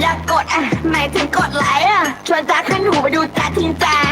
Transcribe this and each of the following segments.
อยากกดอะหมายถึงกดไลค์อะชวนตาขึ้นหูไปดูตาทิ้งตา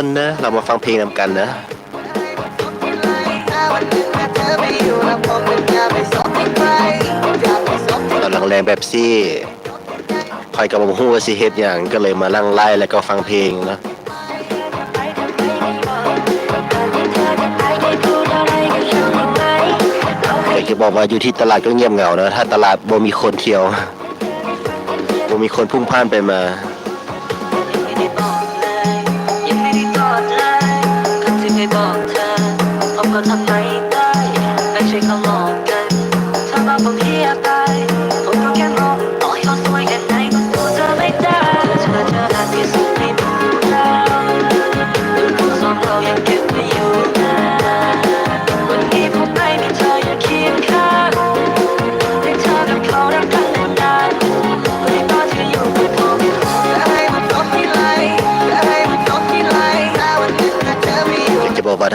คนนะ เรามาฟังเพลงนำกันนะตอนหลังแรงแบบซี่คอยกับผมหู้ว่าสิเหตุอย่างก็เลยมาลั่งไล่แล้วก็ฟังเพลงนะอยากจะบอกว่าอยู่ที่ตลาดก็เงียบเหงานะ ถ้าตลาดบ่มีคนเที่ยวบ่มีคนพุ่งพ่านไปมา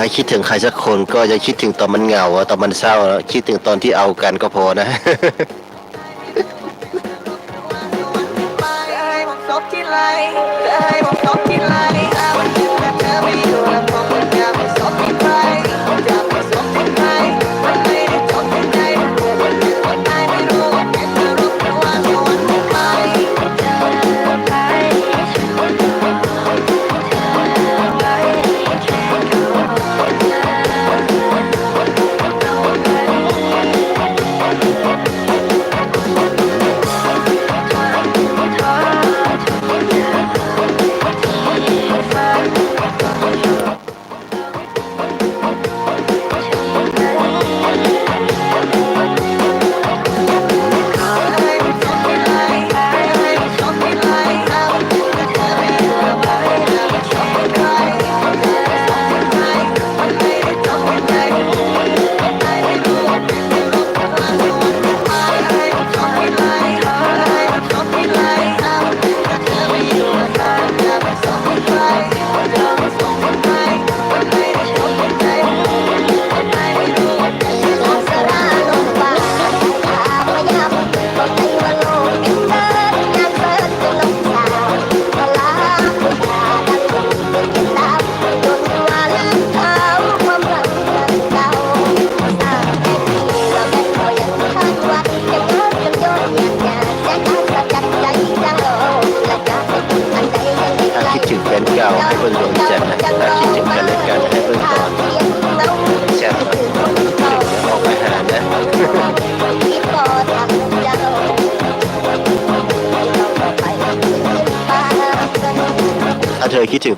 ให้คิดถึงใครสักคนก็อย่าคิดถึงตอนมันเหงาตอนมันเศร้า คิดถึงตอนที่เอากันก็พอนะ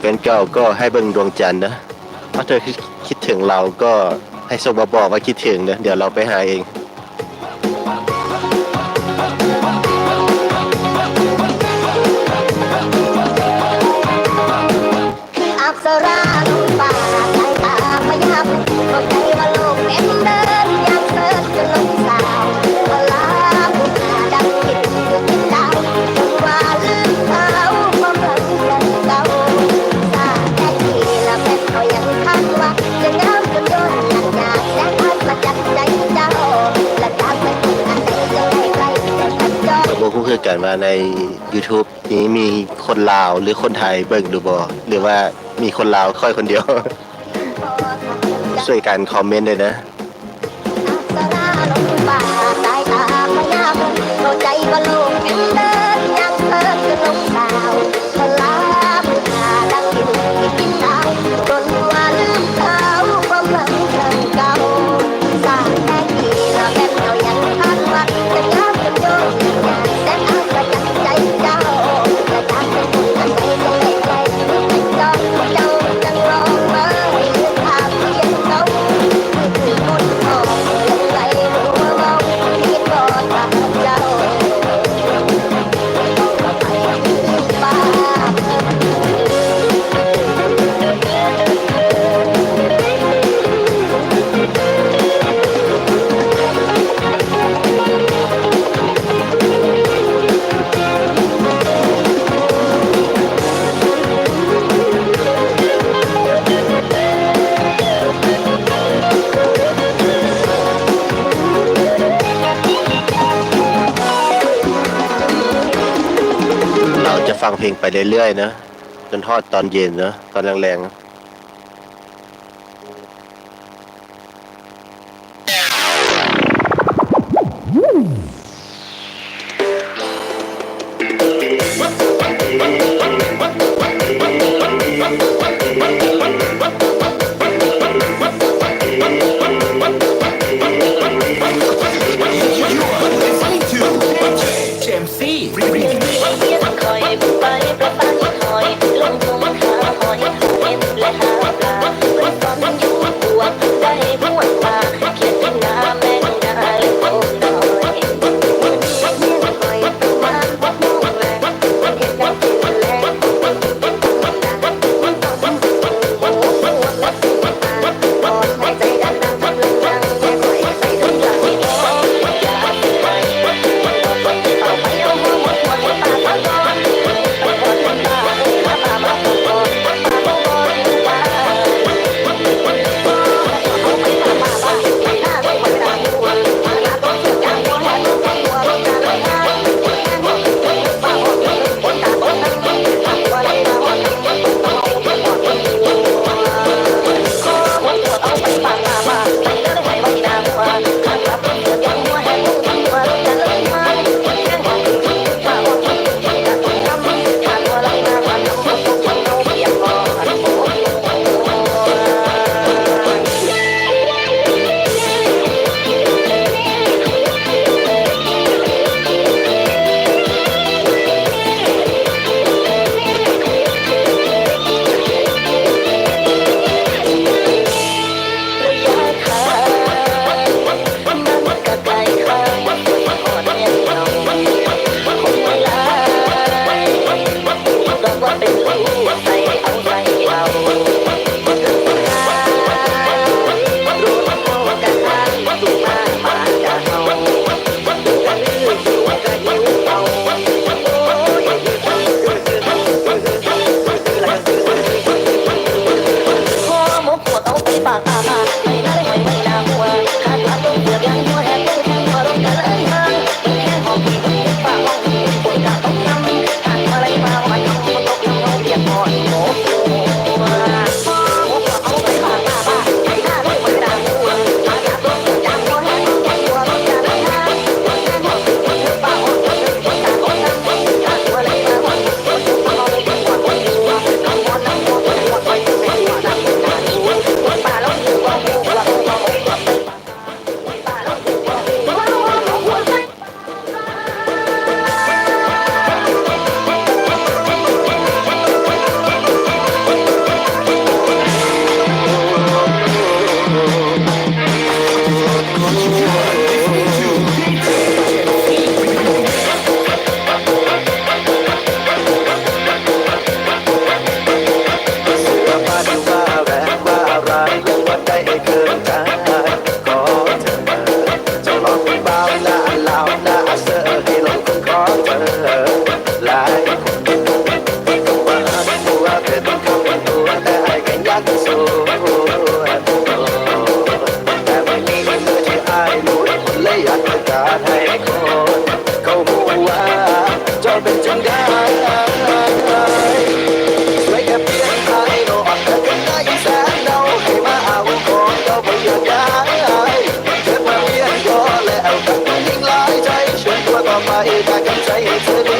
กันเก่าก็ให้เบิ่งดวงจันทร์นะถ้าเธอคิดถึงเราก็ให้ส่งมาบอกว่าคิดถึงนะเดี๋ยวเราไปหาเอง ว่าใน YouTube นี้มีคนลาวหรือคนไทยเบิ่งดูบอหรือว่ามีคนลาวค่อยคนเดียว ช่วยกันคอมเมนต์เลยนะ สาราลงป่ยตามได้ ไปเรื่อยๆนะจนทอดตอนเย็นนะตอนแรงๆ Thank you.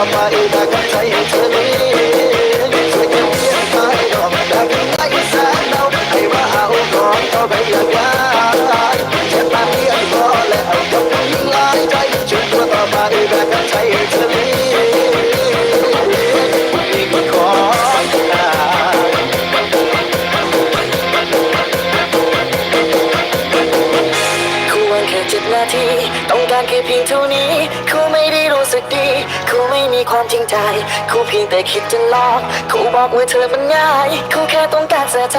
somebody that can change me. แต่คิดจะหลอกเขาบอกว่าเธอมันง่ายเขาแค่ต้องการเสียใจ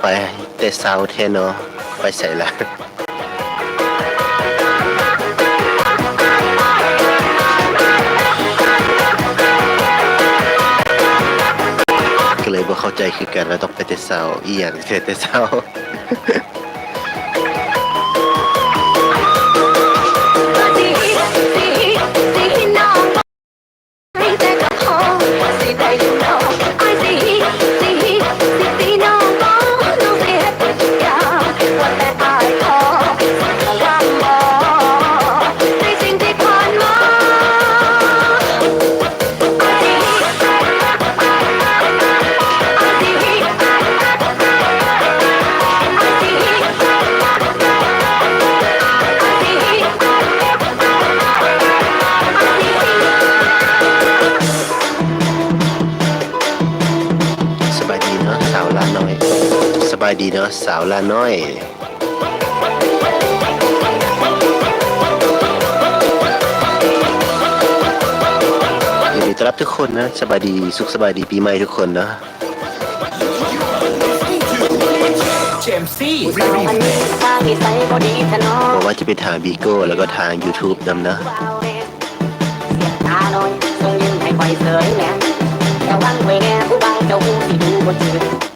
ไปเตะเสาเทนอไปใส่ละก็เลยบ่เข้าใจคือกันแล้วต้องไปเตะเสาอีหยังเตะเสา บายดีเนาะสาวละน้อยยินดีต้อนรับทุกคนนะสบายดีสุขสบายดีปีใหม่ทุกคนเนาะบอกว่าจะไปทางบีโก้แล้วก็ทาง YouTube นำนะระวังไว้แน่ผู้บังเจ้าหูสิดูบ่จืด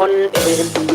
Sekunden.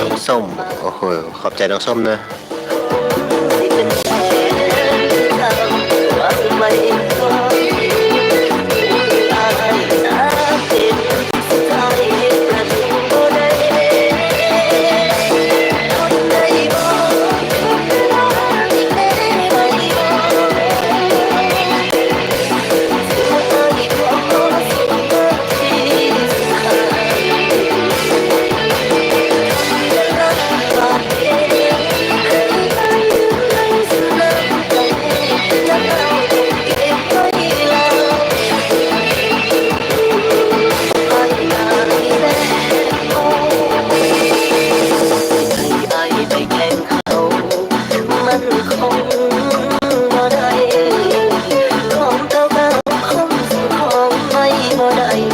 น้องส้ม โอ้โห ขอบใจน้องส้มนะ mỗi I